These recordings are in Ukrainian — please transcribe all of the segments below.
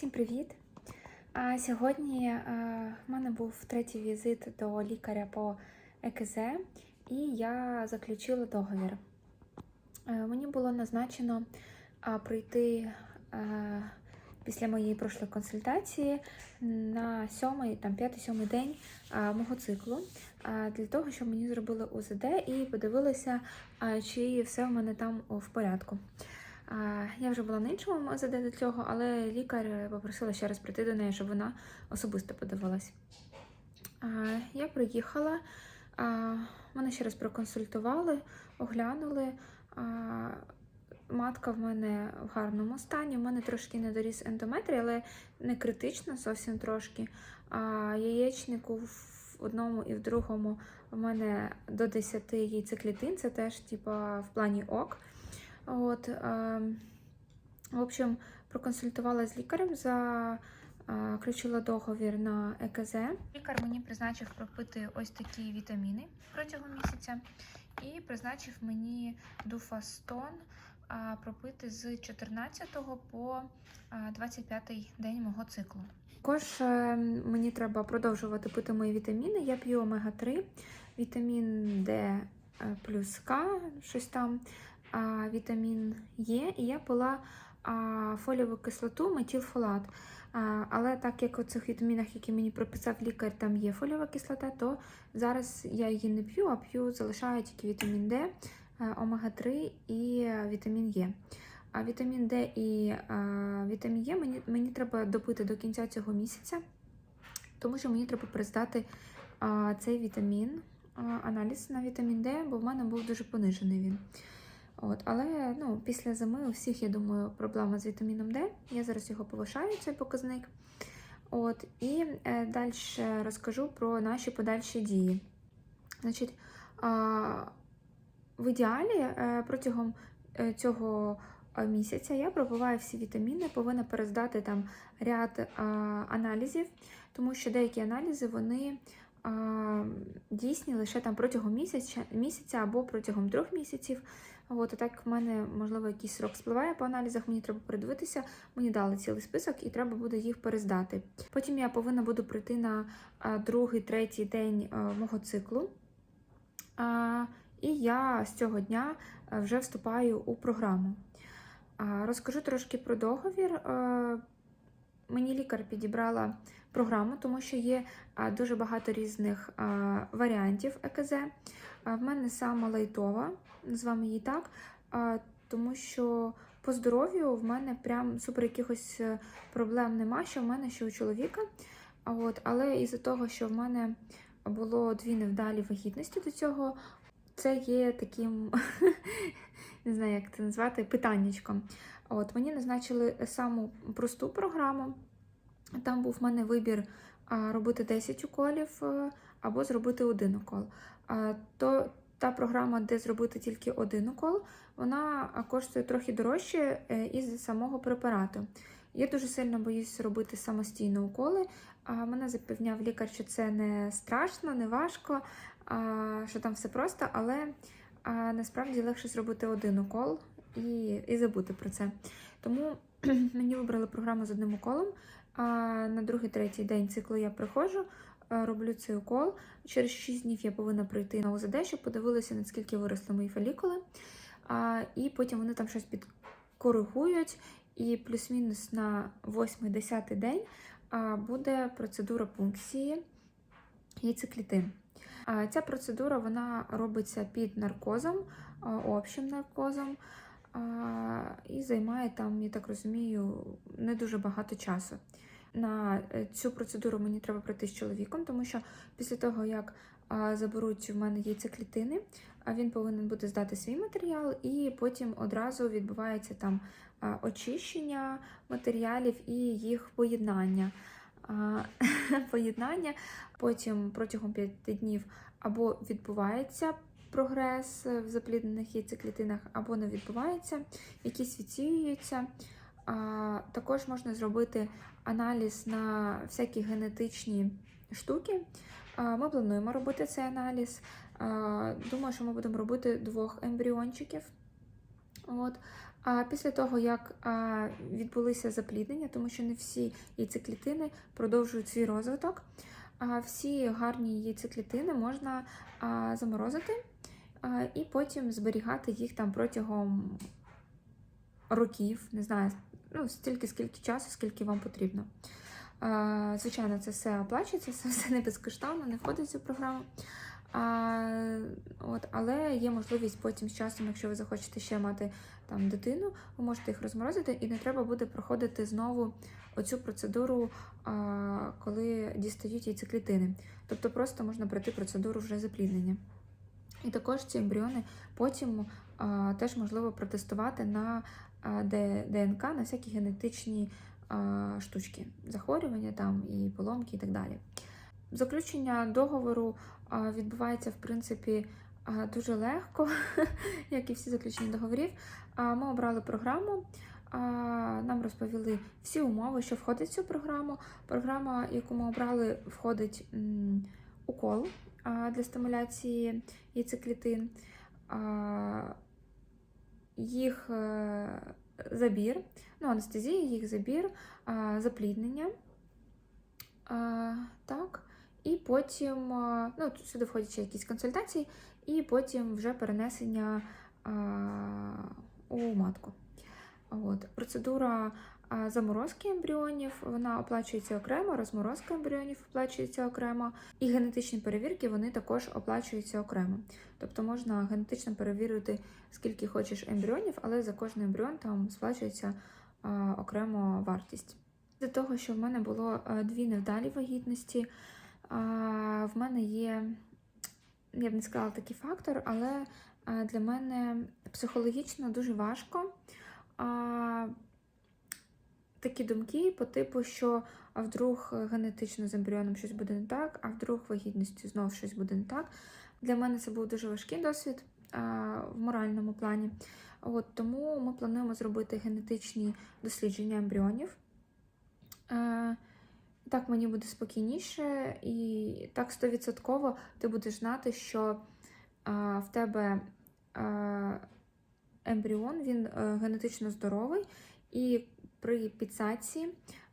Всім привіт! А сьогодні е, в мене був третій візит до лікаря по ЕКЗ, і я заключила договір. Е, Мені було назначено прийти е, після моєї прошлої консультації на сьомий, там п'ятий-сьомий день а, мого циклу, для того, щоб мені зробили УЗД і подивилися, чи все в мене там в порядку. Я вже була на іншому ОЗД до цього, але лікар попросила ще раз прийти до неї, щоб вона особисто подивилась. Я приїхала, мене ще раз проконсультували, оглянули. Матка в мене в гарному стані. У мене трошки не доріс ендометрій, але не критично, зовсім трошки. А яєчнику в одному і в другому в мене до 10 яйцеклітин, це теж типа в плані ок. От, е, в общем, проконсультувала з лікарем, заключила договір на ЕКЗ. Лікар мені призначив пропити ось такі вітаміни протягом місяця і призначив мені дуфастон а, пропити з 14 по а, 25 день мого циклу. Також е, мені треба продовжувати пити мої вітаміни. Я п'ю омега-3, вітамін Д е, плюс К, щось там а, вітамін Е, і я пила а, фолієву кислоту, метілфолат. А, але так як у цих вітамінах, які мені прописав лікар, там є фолієва кислота, то зараз я її не п'ю, а п'ю, залишаю тільки вітамін Д, е, омега-3 і е, вітамін Е. А вітамін Д і а, вітамін Е мені, мені треба допити до кінця цього місяця, тому що мені треба перездати а, цей вітамін, а, аналіз на вітамін Д, бо в мене був дуже понижений він. От, але ну, після зими у всіх, я думаю, проблема з вітаміном Д. Я зараз його повишаю, цей показник. От, І е, далі розкажу про наші подальші дії. Значить, а, в ідеалі е, протягом е, цього е, місяця я пробиваю всі вітаміни, повинна перездати там ряд а, аналізів, тому що деякі аналізи вони дійсні лише там протягом місяця, місяця або протягом трьох місяців. От, так в мене, можливо, якийсь срок спливає по аналізах, мені треба передивитися, мені дали цілий список і треба буде їх перездати. Потім я повинна буду прийти на другий, третій день а, мого циклу. І я з цього дня вже вступаю у програму. Розкажу трошки про договір. Мені лікар підібрала програму, тому що є дуже багато різних варіантів ЕКЗ. В мене сама лайтова, назвемо її так, тому що по здоров'ю в мене прям супер якихось е, проблем нема, що в мене, що у чоловіка. От, але із-за того, що в мене було дві невдалі вагітності до цього, це є таким, не знаю, як це назвати, питаннячком. От, мені назначили саму просту програму. Там був в мене вибір робити 10 уколів е, або зробити один укол. То та програма, де зробити тільки один укол, вона коштує трохи дорожче е, із самого препарату. Я дуже сильно боюсь робити самостійно уколи. Мене запевняв лікар, що це не страшно, не важко, що там все просто, але насправді легше зробити один укол і, і забути про це. Тому мені вибрали програму з одним уколом. А на другий-третій день циклу я приходжу, роблю цей укол. Через 6 днів я повинна прийти на УЗД, щоб подивилися, наскільки виросли мої фолікули. А, і потім вони там щось підкоригують. І плюс-мінус на 8-10 день буде процедура пункції яйцеклітин. Ця процедура вона робиться під наркозом, общим наркозом. І займає там, я так розумію, не дуже багато часу. На е, цю процедуру мені треба пройти з чоловіком, тому що після того, як заберуть в мене яйцеклітини, він повинен буде здати свій матеріал, і потім одразу відбувається там очищення матеріалів і їх поєднання. Поєднання потім протягом 5 днів або відбувається прогрес в запліднених яйцеклітинах або не відбувається, якісь відсіюються. Також можна зробити аналіз на всякі генетичні штуки. Ми плануємо робити цей аналіз. Думаю, що ми будемо робити двох ембріончиків. От. А після того, як відбулися запліднення, тому що не всі яйцеклітини продовжують свій розвиток, всі гарні яйцеклітини можна заморозити і потім зберігати їх там протягом років, не знаю, ну, стільки, скільки часу, скільки вам потрібно. Звичайно, це все оплачується, це все не безкоштовно, не входить в цю програму. А, от, але є можливість потім з часом, якщо ви захочете ще мати там дитину, ви можете їх розморозити, і не треба буде проходити знову оцю процедуру, а, коли дістають яйцеклітини. Тобто просто можна пройти процедуру вже запліднення. І також ці ембріони потім а, теж можливо протестувати на а, ДНК, на всякі генетичні а, штучки, захворювання там і поломки, і так далі. Заключення договору відбувається, в принципі, дуже легко, як і всі заключення договорів. Ми обрали програму, нам розповіли всі умови, що входить в цю програму. Програма, яку ми обрали, входить укол для стимуляції яйцеклітин, їх е, забір, ну, анестезія, їх забір, запліднення. Так. І потім, ну, сюди входять ще якісь консультації, і потім вже перенесення а, у матку. От. Процедура заморозки ембріонів вона оплачується окремо, розморозка ембріонів оплачується окремо, і генетичні перевірки вони також оплачуються окремо. Тобто можна генетично перевірити, скільки хочеш ембріонів, але за кожний ембріон там сплачується окремо вартість. Для того, що в мене було е, дві невдалі вагітності, в мене є, я б не сказала такий фактор, але е, для мене психологічно дуже важко такі думки по типу, що а вдруг генетично з ембріоном щось буде не так, а вдруг вагітністю знову щось буде не так. Для мене це був дуже важкий досвід а, в моральному плані. От, тому ми плануємо зробити генетичні дослідження ембріонів. Е, Так мені буде спокійніше, і так стовідсотково ти будеш знати, що а, в тебе а, ембріон він е, генетично здоровий, і при підсадці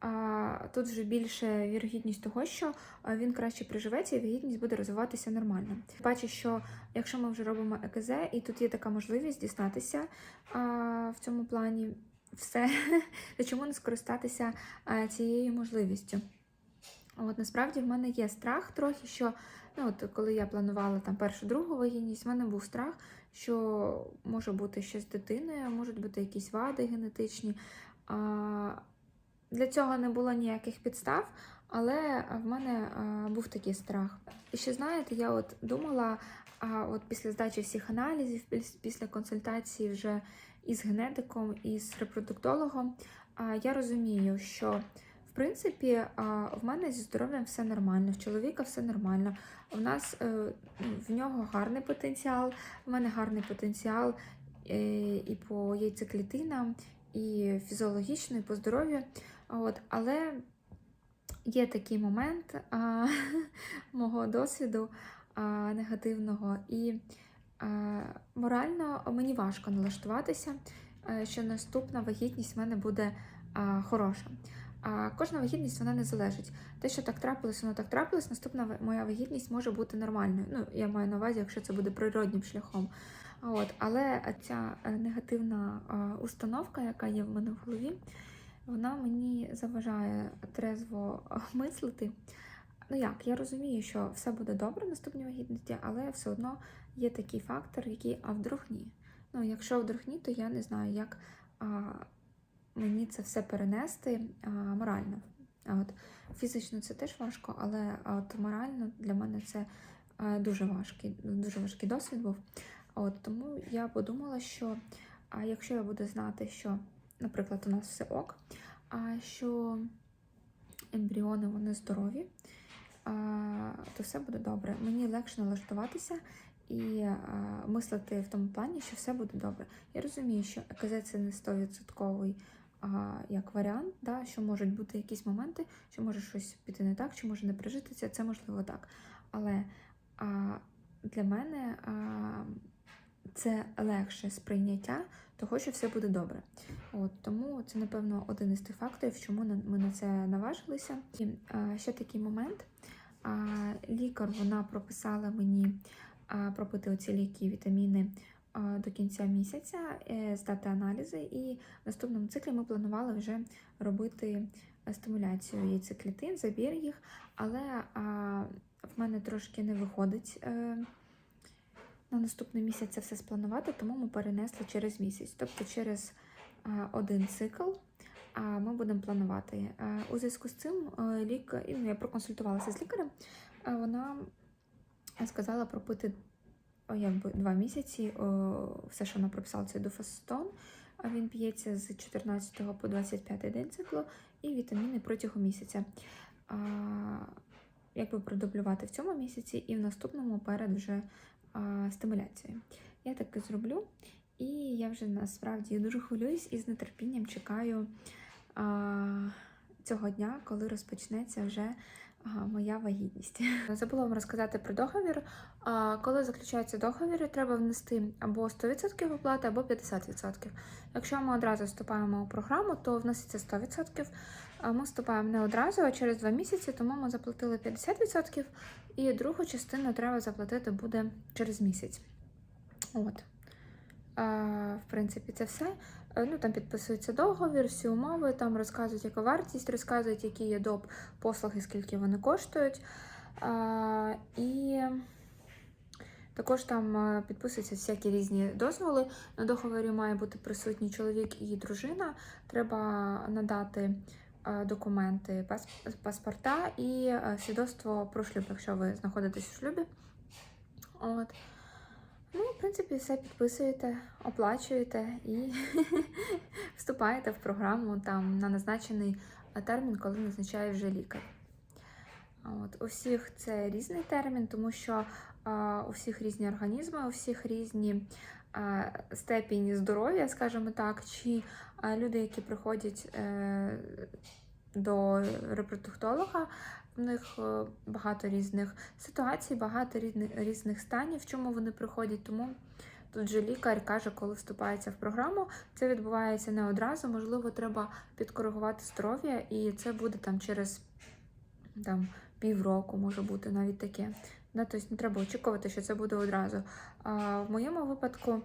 а, тут вже більше вірогідність того, що він краще приживеться і вагітність буде розвиватися нормально. Бачу, що якщо ми вже робимо ЕКЗ, і тут є така можливість дізнатися а, в цьому плані все, то чому не скористатися а, цією можливістю? От насправді в мене є страх трохи, що ну, от, коли я планувала там першу другу вагітність, в мене був страх, що може бути щось з дитиною, можуть бути якісь вади генетичні. А, для цього не було ніяких підстав, але в мене а, був такий страх. І ще знаєте, я от думала, а, от після здачі всіх аналізів, після консультації вже із генетиком, і з репродуктологом, а, я розумію, що в принципі в мене зі здоров'ям все нормально, в чоловіка все нормально. В нас е, в нього гарний потенціал, в мене гарний потенціал е, і по яйцеклітинам, і фізіологічно, і по здоров'ю. От, але є такий момент а, мого досвіду а, негативного, і а, морально мені важко налаштуватися, е, що наступна вагітність в мене буде а, хороша. А кожна вагітність вона не залежить. Те, що так трапилось, воно так трапилось, наступна моя вагітність може бути нормальною. Ну, я маю на увазі, якщо це буде природнім шляхом. От, але ця е, негативна установка, яка є в мене в голові, вона мені заважає трезво мислити. Ну як, я розумію, що все буде добре в наступній вагітності, але все одно є такий фактор, який, а вдруг ні. Ну, якщо вдруг ні, то я не знаю, як мені це все перенести а, морально. А от фізично це теж важко, але от морально для мене це а, дуже важкий, дуже важкий досвід був. От тому я подумала, що а якщо я буду знати, що, наприклад, у нас все ок, а що ембріони вони здорові, а, то все буде добре. Мені легше налаштуватися і а, мислити в тому плані, що все буде добре. Я розумію, що ЕКЗ це не 100% а, як варіант, да, що можуть бути якісь моменти, що може щось піти не так, чи може не прижитися, це можливо так. Але а, для мене а, це легше сприйняття того, що все буде добре. От тому це, напевно, один із тих факторів, чому ми на це наважилися. І а, ще такий момент. А, лікар вона прописала мені а, пропити оці ліки, вітаміни до кінця місяця, е, здати аналізи, і в наступному циклі ми планували вже робити е, стимуляцію яйцеклітин, забір їх, але в мене трошки не виходить. Е, на наступний місяць це все спланувати, тому ми перенесли через місяць, тобто через один цикл а, ми будемо планувати. У зв'язку з цим лікар, ну, я проконсультувалася з лікарем, вона сказала пропити якби, два місяці все, що вона прописала, це дофастон. А він п'ється з 14 по 25 день циклу і вітаміни протягом місяця. А, якби продублювати в цьому місяці і в наступному перед вже а, стимуляцією. Я так і зроблю. І я вже насправді дуже хвилююсь і з нетерпінням чекаю а, цього дня, коли розпочнеться вже а, моя вагітність. Забула вам розказати про договір. Коли заключається договір, треба внести або 100% оплати, або 50%. Якщо ми одразу вступаємо у програму, то вноситься 100%. А ми вступаємо не одразу, а через 2 місяці, тому ми заплатили 50%, і другу частину треба заплатити буде через місяць. От. В принципі, це все. Е, Ну, там підписується договір, всі умови, там розказують, яка вартість, розказують, які є доп послуги, скільки вони коштують. А, і також там е, підписуються всякі різні дозволи. На договорі має бути присутній чоловік і дружина. Треба надати е, документи, паспорта і свідоцтво про шлюб, якщо ви знаходитесь у шлюбі. От. Ну, в принципі, все підписуєте, оплачуєте і вступаєте в програму там на назначений термін, коли назначає вже лікар. От, у всіх це різний термін, тому що а, у всіх різні організми, у всіх різні а, степені здоров'я, скажімо так, чи а, люди, які приходять е, до репродуктолога, в них е, багато різних ситуацій, багато різних, станів, в чому вони приходять. Тому тут же лікар каже, коли вступається в програму, це відбувається не одразу. Можливо, треба підкоригувати здоров'я, і це буде там через там, півроку, може бути навіть таке. Да, тобто не треба очікувати, що це буде одразу. А, в моєму випадку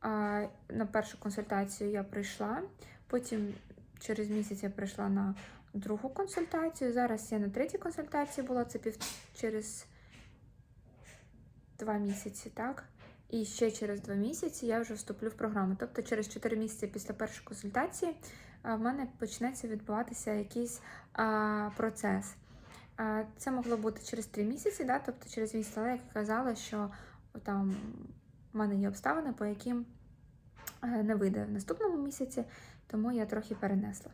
а, на першу консультацію я прийшла, потім через місяць я прийшла на другу консультацію. Зараз я на третій консультації була, це пів через два місяці, так? І ще через два місяці я вже вступлю в програму. Тобто через 4 місяці після першої консультації в мене почнеться відбуватися якийсь а, процес. А, Це могло бути через 3 місяці, да? тобто через місяць, але я казала, що там в мене є обставини, по яким е, не вийде в наступному місяці, тому я трохи перенесла.